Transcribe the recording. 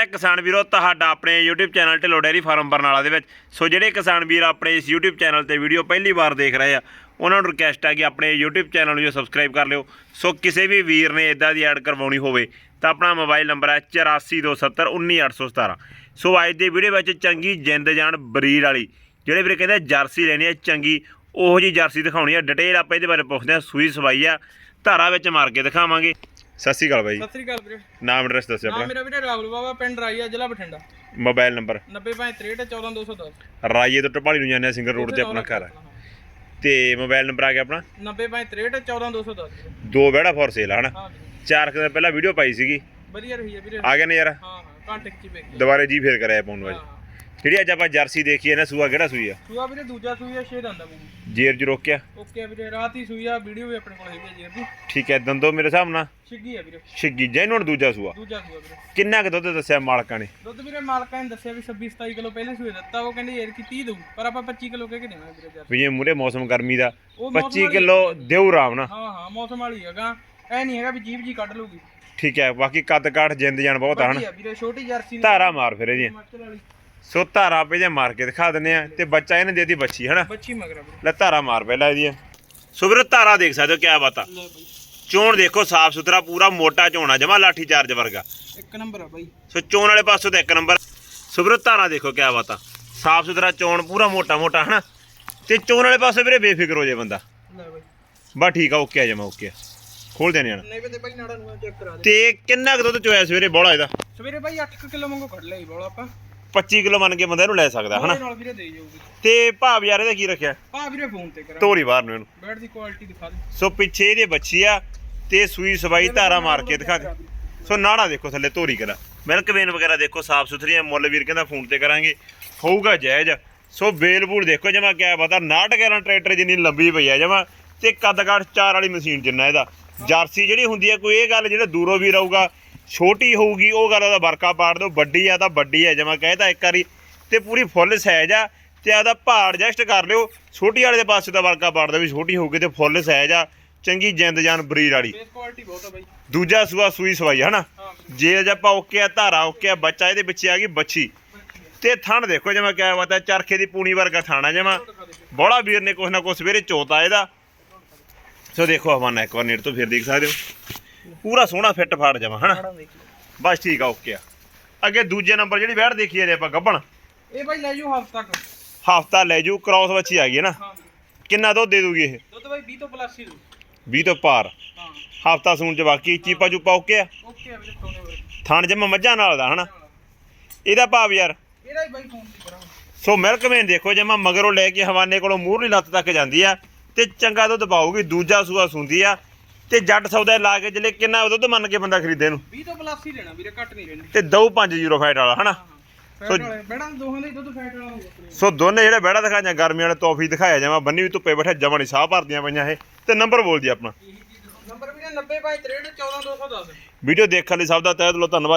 ਹੈ ਕਿਸਾਨ ਵੀਰੋ, ਤੁਹਾਡਾ ਆਪਣੇ YouTube channel Dhillon dairy farm Barnala ਦੇ ਵਿੱਚ। ਸੋ ਜਿਹੜੇ ਕਿਸਾਨ ਵੀਰ ਆਪਣੇ ਇਸ YouTube ਚੈਨਲ ਤੇ ਵੀਡੀਓ ਪਹਿਲੀ ਵਾਰ ਦੇਖ ਰਹੇ ਆ, ਉਹਨਾਂ ਨੂੰ ਰਿਕਵੈਸਟ ਆ ਕਿ ਆਪਣੇ YouTube ਚੈਨਲ ਨੂੰ ਜੋ ਸਬਸਕ੍ਰਾਈਬ ਕਰ ਲਿਓ। ਸੋ ਕਿਸੇ ਵੀ ਵੀਰ ਨੇ ਇਦਾਂ ਦੀ ਐਡ ਕਰਵਾਉਣੀ ਹੋਵੇ, ਤਾਂ ਆਪਣਾ ਮੋਬਾਈਲ ਨੰਬਰ ਹੈ 8427191817 ਸੋ ਅੱਜ ਦੀ ਵੀਡੀਓ ਵਿੱਚ ਚੰਗੀ ਜਿੰਦ ਜਾਨ ਬਰੀਡ ਵਾਲੀ, ਜਿਹੜੇ ਵੀਰੇ ਕਹਿੰਦੇ ਜਰਸੀ ਲੈਣੀ ਹੈ ਚੰਗੀ, ਉਹੋ ਜੀ ਜਰਸੀ ਦਿਖਾਉਣੀ ਹੈ ਡਿਟੇਲ ਆਪਾਂ ਇਹਦੇ ਬਾਰੇ ਪੁੱਛਦੇ ਹਾਂ ਸੂਈ ਸਵਾਈ ਆ, ਧਾਰਾ ਵਿੱਚ ਮਾਰ ਕੇ ਦਿਖਾਵਾਂਗੇ। ਸਤਿ ਸ਼੍ਰੀ ਅਕਾਲ ਬਾਈ। ਸਤਿ ਸ੍ਰੀ ਅਕਾਲ ਵੀਰੇ। ਨਾਮ ਐਡਰੈਸ ਦੱਸਿਓ ਨਾਮ ਆਪਣਾ। ਮੇਰਾ ਵੀਰੇ ਰਾਹੁਲ ਬਾਬਾ ਪਿੰਡ ਰਾਈਆ ਜ਼ਿਲ੍ਹਾ ਬਠਿੰਡਾ। Mobile number. 9063 ਰਾਈਏ ਤੋਂ ਟਪਾਲੀ ਨੂੰ ਜਾਂਦੇ ਆ ਸਿੰਗਲ ਰੋਡ ਤੇ ਆਪਣਾ ਘਰ ਹੈ ਤੇ ਮੋਬਾਈਲ ਨੰਬਰ ਆ ਗਿਆ ਆਪਣਾ? 9063 ਦੋ ਬੈੜਾ ਫੋਰ ਸੇਲ ਹਨਾ? ਹਾਂ ਵੀਰੇ। ਚਾਰ ਕੁ ਦਿਨ ਪਹਿਲਾਂ ਵੀਡੀਓ ਪਾਈ ਸੀਗੀ। ਵਧੀਆ ਰਹੀ ਹੈ ਵੀਰੇ। ਆ ਗਿਆ ਨੇ ਯਾਰ ਹਾਂ ਹਾਂ ਘੰਟੇ ਚ ਵੇਖ ਦੁਬਾਰੇ ਜੀ ਫੇਰ ਕਰਾਇਆ ਪਾਉਣ ਵਾਲੀ। ਹਾਂ। ਜਿਹੜੀ ਅੱਜ ਆਪਾਂ ਜਰਸੀ ਦੇਖੀ ਹੈ ਨਾ ਸੂਆ ਕਿਹੜਾ ਸੂਈ ਆ? ਸੂਆ ਵੀਰੇ ਦੂਜਾ ਸੂਈ ਆ 6 ਦੰਦਾ ਮੈਨੂੰ ਜੇਰ ਚ ਰੋਕਿਆ ਓਕੇ ਵੀਰੇ ਰਾਤ ਹੀ ਸੂਈ ਆ ਵੀਡੀਓ ਵੀ ਆਪਣੇ ਕੋਲ ਹੈਗੀ ਆ ਜੀ ਇਹਦੀ ਠੀਕ ਹੈ ਦੰਦੋ ਮੇਰੇ ਹਿਸਾਬ ਨਾਲ? ਛਿੱਗੀ ਆ ਵੀਰੇ। ਛਿੱਗੀ ਜੈਨੂਨ ਦੂਜਾ ਸੂਆ? ਦੂਜਾ ਸੂਆ ਵੀਰੇ। ਕਿੰਨਾ ਕੁ ਦੁੱਧ ਦੱਸਿਆ ਮਾਲਕਾਂ ਨੇ? ਦੁੱਧ ਵੀਰੇ ਮਾਲਕਾਂ ਨੇ ਦੱਸਿਆ ਵੀ 26 27 ਕਿਲੋ ਪਹਿਲੇ ਸੂਏ ਦਿੱਤਾ ਉਹ ਕਹਿੰਦੇ ਯਾਰ ਕਿ 30 ਦਊ ਪਰ ਆਪਾਂ 25 ਕਿਲੋ ਕਹਿ ਕੇ ਦੇਵਾਂਗੇ ਵੀਰੇ ਜਰ ਵੀ ਇਹ ਮੂਰੇ ਮੌਸਮ ਗਰਮੀ ਦਾ ਉਹ ਮੌਸਮ 25 ਕਿਲੋ ਦਿਉ ਰਾਮ ਨਾ ਹਾਂ ਹਾਂ ਮੌਸਮ ਵਾਲੀ ਹੈਗਾ। ਐ ਨਹੀਂ ਹੈਗਾ ਵੀ ਜੀਬ ਜੀ ਕੱਢ ਲੂਗੀ ਠੀਕ ਹੈ ਬਾਕੀ ਕੱਦ ਕਾਠ ਜਿੰਦ ਜਾਨ ਬਹੁਤ ਆ ਹਨਾ? ਵੀਰੇ ਛੋਟੀ ਜਰਸੀ ਨੂੰ ਧਾਰਾ ਮਾਰ ਫਿਰ ਇਹਦੀਆਂ। ਹਿਮਾਚਲ ਵਾਲੀ। ਸੋ ਧਾਰਾ ਆਪੇ ਜੇ ਮਾਰ ਕੇ ਦਿਖਾ ਦਿੰਨੇ ਆ ਤੇ ਬੱਚਾ ਇਹਨੇ ਦੇਤੀ ਬੱਚੀ ਹਨਾ? ਬੱਚੀ ਮਗਰਾ ਲੈ ਧਾਰਾ ਮਾਰ ਪਹਿਲਾਂ ਇਹਦੀਆਂ ਸੋ ਵੀਰੇ ਧਾਰਾ ਦੇਖ ਸਕਦੇ ਹੋ ਕਿਆ ਬਾਤਾਂ ਬਈ। ਚੋਣ ਦੇਖੋ ਸਾਫ਼ ਸੁਥਰਾ ਪੂਰਾ ਮੋਟਾ ਝੋਣਾ ਜਮਾ ਲਾਠੀ ਚਾਰਜ ਵਰਗਾ। ਇੱਕ ਨੰਬਰ ਆ ਬਾਈ। ਸੋ ਚੋਣ ਵਾਲੇ ਪਾਸੋਂ ਤਾਂ ਇੱਕ ਨੰਬਰ ਸੋ ਵੀਰੇ ਧਾਰਾ ਦੇਖੋ ਕਿਆ ਬਾਤਾਂ ਸਾਫ਼ ਸੁਥਰਾ ਚੋਣ ਪੂਰਾ ਮੋਟਾ ਮੋਟਾ ਹਨਾ? ਤੇ ਚੋਣ ਵਾਲੇ ਪਾਸੇ ਵੀਰੇ ਬੇਫਿਕਰ ਹੋ ਜੇ ਬੰਦਾ। ਲੈ ਬਾਈ। ਬਸ ਠੀਕ ਆ ਓਕੇ ਆ ਜਮਾ ਓਕੇ ਆ। ਖੋਲ ਦੇਣੇ ਹਨ ਨਹੀਂ ਬਾਈ ਨਾੜਾ ਨੂੰ ਚੈੱਕ ਕਰਾ ਦੇ। ਤੇ ਕਿੰਨਾ ਕੁ ਦੁੱਧ ਚੋਇਆ ਸਵੇਰੇ ਬੋਲਾ ਇਹਦਾ? ਸਵੇਰੇ ਬਾਈ 8 ਕਿਲੋ ਮੰਗੋ ਕੱਢ ਲਈ ਬੋਲ ਆਪਾਂ। 25 ਕਿਲੋ ਮੰਨ ਕੇ ਬੰਦਾ ਇਹਨੂੰ ਲੈ ਸਕਦਾ ਹਨਾ? ਨਾਲ ਵੀਰੇ ਦੇ ਜਾਊਗੀ। ਤੇ ਭਾਵ ਯਾਰ ਇਹਦਾ ਕੀ ਰੱਖਿਆ? ਆ ਵੀਰੇ ਫੋਨ ਤੇ ਕਰਾ ਤੋਰੀ ਬਾਹਰ ਨੂੰ ਇਹਨੂੰ। ਬੈਡ ਦੀ ਕੁਆਲਿਟੀ ਦਿਖਾ ਦੇ। ਸੋ ਪਿੱਛੇ ਇਹਦੇ ਬੱਚੀ ਆ ਤੇ ਸੂਈ ਸਵਾਈ ਧਾਰਾ ਮਾਰ ਕੇ ਦਿਖਾ ਦੇ। ਸੋ ਨਾੜਾ ਦੇਖੋ ਥੱਲੇ ਧੋਰੀ ਕਰਾ। ਮਿਲਕ ਵੇਨ ਵਗੈਰਾ ਦੇਖੋ ਸਾਫ਼ ਸੁਥਰੀਆਂ ਮੁੱਲ ਵੀਰ ਕਹਿੰਦਾ ਫੋਨ ਤੇ ਕਰਾਂਗੇ। ਹੋਊਗਾ ਜਾਇਜ਼। ਸੋ ਬੇਲਬੂਲ ਦੇਖੋ ਜਮਾ ਕਿਆ ਪਤਾ 69 11 ਟਰੈਕਟਰ ਜਿੰਨੀ ਲੰਬੀ ਪਈ ਆ ਜਮਾ। ਤੇ ਕੱਦ ਕਾਠ ਚਾਰ ਵਾਲੀ ਮਸ਼ੀਨ ਜਿੰਨਾ ਇਹਦਾ। ਜਰਸੀ ਜਿਹੜੀ ਹੁੰਦੀ ਆ ਕੋਈ ਇਹ ਗੱਲ ਜਿਹੜਾ ਦੂਰੋਂ ਵੀ ਰਹੂਗਾ ਛੋਟੀ ਹੋਊਗੀ ਉਹ ਗੱਲ ਉਹਦਾ ਵਰਕਾ ਪਾੜ ਦੋ ਵੱਡੀ ਆ ਤਾਂ ਵੱਡੀ ਆ ਜਮਾ ਕਹਿਤਾ ਇੱਕ ਵਾਰੀ ਤੇ ਪੂਰੀ ਫੁੱਲ ਸਾਈਜ਼ ਆ ਤੇ ਆਦਾ ਭਾਰ ਐਡਜਸਟ ਕਰ ਲਿਓ ਛੋਟੀ ਵਾਲੇ ਦੇ ਪਾਸੇ ਦਾ ਵਰਕਾ ਪਾੜ ਦੋ ਵੀ ਛੋਟੀ ਹੋਊਗੀ ਤੇ ਫੁੱਲ ਸਾਈਜ਼ ਆ ਚੰਗੀ ਜਿੰਦ ਜਾਨ ਬਰੀਡ ਵਾਲੀ। ਬੇਸ ਕੁਆਲਿਟੀ ਬਹੁਤ ਆ ਬਾਈ। ਦੂਜਾ ਸੂਆ ਸੂਈ ਸਵਾਈ ਹਨਾ? ਜੇ ਅੱਜ ਆਪਾਂ ਓਕੇ ਆ ਧਾਰਾ ਓਕੇ ਆ ਬੱਚਾ ਇਹਦੇ ਪਿੱਛੇ ਆ ਗਈ ਬੱਚੀ। ਤੇ ਥਣ ਦੇਖੋ ਜਿਵੇਂ ਕਿਆ ਹੈ ਚਰਖੇ ਦੀ ਪੂਣੀ ਵਰਗਾ ਥਾਣਾ ਜਮਾ। ਬੋੜਾ ਵੀਰ ਨੇ ਕੁਛ ਨਾ ਕੁਛ ਸਵੇਰੇ ਚੋਤਾ ਇਹਦਾ। ਸੋ ਦੇਖੋ ਹਵਾਨਾ ਇੱਕ ਵਾਰ ਨੇੜ ਤੋਂ ਫਿਰ ਦੇਖ ਸਕਦੇ ਹੋ। ਪੂਰਾ ਸੋਹਣਾ ਫਿੱਟ ਫਾੜ ਜਮਾ ਹਨਾ? ਬਸ ਠੀਕ ਆ ਓਕੇ ਆ। ਅੱਗੇ ਦੂਜੇ ਨੰਬਰ ਜਿਹੜੀ ਵੈੜ ਦੇਖੀ ਇਹਦੇ ਆਪਾਂ ਗੱਬਣ? ਇਹ ਬਾਈ ਲੈ ਜਾਓ ਹਫ਼ਤਾ ਤੱਕ ਹਫਤਾ ਲੈ ਜੂ ਕ੍ਰਾਸ ਬੱਚੀ ਆ ਗਈ ਨਾ? ਕਿੰਨਾ ਦੁੱਧ ਦੇ ਦੂਗੀ ਇਹ? ਦੁੱਧ ਬਾਈ 20 ਤੋਂ ਪਲੱਸ ਹੀ ਦੂ 20 ਤੋਂ ਪਾਰ। ਹਾਂ। ਹਫਤਾ ਸੂਣ ਚ ਬਾਕੀ ਚੀਪਾ ਚੂਪਾ ਓਕੇ ਆ? ਓਕੇ ਆ ਵੀਰੇ ਵੀਰੇ ਥਣ ਜਮਾ ਮੱਝਾਂ ਨਾਲ ਦਾ ਹਨਾ? ਇਹਦਾ ਭਾਵ ਯਾਰ? ਇਹਦਾ ਹੀ ਬਾਈ ਫੋਨ ਤੇ ਕਰਾਂਗੇ ਸੋ ਮਿਲਕ ਵੇਨ ਦੇਖੋ ਜਮਾ ਮਗਰੋਂ ਲੈ ਕੇ ਹਵਾਨੇ ਕੋਲੋਂ ਮੂਹਰਲੀ ਲੱਤ ਤੱਕ ਜਾਂਦੀ ਆ ਤੇ ਚੰਗਾ ਦੁੱਧ ਪਾਊਗੀ ਦੂਜਾ ਸੂਆ ਸੁੰਦੀ ਆ ਤੇ ਜੱਟ ਸੌਦਾ ਲਾ ਕੇ ਜਿਹੜੇ ਕਿੰਨਾ ਦੁੱਧ ਮੰਨ ਕੇ ਬੰਦਾ ਖਰੀਦੇ ਨੂੰ। 20 ਤੋਂ ਪਲੱਸ ਹੀ ਲੈਣਾ ਵੀਰੇ ਘੱਟ ਨਹੀਂ ਲੈਣੀ। ਤੇ ਦਊ 5 ਫੈਟ ਵਾਲਾ ਹਨਾ? ਵਾਲੇ ਬੈਡਾਂ ਦੋਹਾਂ ਦੇ ਦੁੱਧ ਫੈਟ ਵਾਲਾ ਹੋਊਗਾ ਸੋ ਦੋਨੇ ਜਿਹੜੇ ਬਹਿੜਾ ਦਿਖਾਈਆਂ ਗਰਮੀ ਵਾਲੇ ਤੋਹਫੀ ਦਿਖਾਇਆ ਜਮਾ ਬੰਨੀ ਵੀ ਧੁੱਪੇ ਬੈਠੇ ਜਮਾ ਨਹੀਂ ਸਾਹ ਭਰਦੀਆਂ ਪਈਆਂ ਇਹ। ਤੇ ਨੰਬਰ ਬੋਲ ਦੀ ਆਪਣਾ। ਨੰਬਰ ਵੀਰੇ 90 ਬਾਈ 63 14210 ਵੀਡੀਓ ਦੇਖਣ ਲਈ ਸਭ ਦਾ ਤਹਿ ਦਿਲੋਂ ਧੰਨਵਾਦ।